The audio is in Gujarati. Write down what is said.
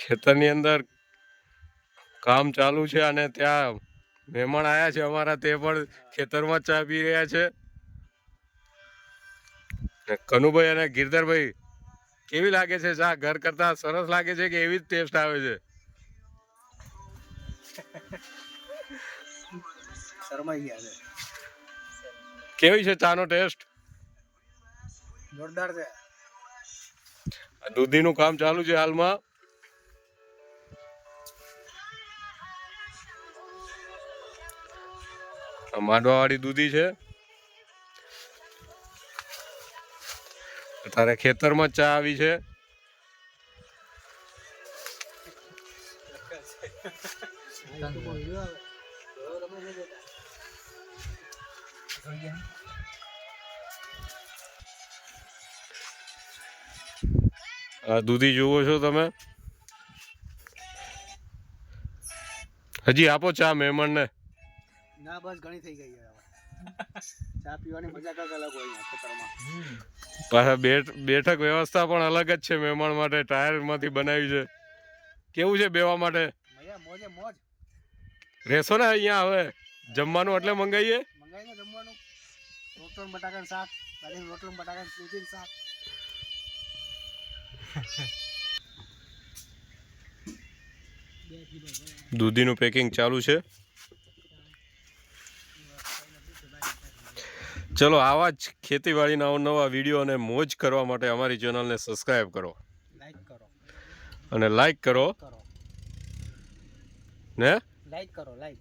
ખેતરની અંદર કામ ચાલુ છે અને ત્યાં મહેમાન આવ્યા છે અમારા તે પણ ખેતરમાં ચા પી રહ્યા છે. કનુભાઈ અને ગિરધરભાઈ કેવી લાગે છે ચા? ઘર કરતા સરસ લાગે છે કે એવી જ ટેસ્ટ આવે છે. કેવી છે ચાનો ટેસ્ટ? જોરદાર છે. દૂધીનું કામ ચાલુ છે હાલમાં? માંડવાવાળી દૂધી છે. તારે ખેતરમાં ચા આવી છે. આ દૂધી જુઓ છો તમે. હજી આપો ચા મહેમાનને. ના બસ ઘણી થઈ ગઈ હવે. ચા પીવાની મજા કંઈક અલગ હોય ખેતરમાં. પાછા બેઠક વ્યવસ્થા પણ અલગ જ છે મહેમાન માટે ટાયરમાંથી બનાવી છે. કેવું છે બેવા માટે? મજા મોજે મોજ. રહેશો ને અહીંયા હવે? જમવાનું એટલે મંગાવીએ મંગાઈને જમવાનું. રોટલો ને શાક બાજરી રોટલો ને બટાકાનું શાક. દૂધીનું પેકિંગ ચાલુ છે. ચલો આવા જ ખેતીવાડીના અવનવા વીડિયો અને મોજ કરવા માટે અમારી ચેનલને સબસ્ક્રાઈબ કરો. લાઈક કરો. અને લાઈક કરો. કરો. ને? લાઈક કરો લાઈક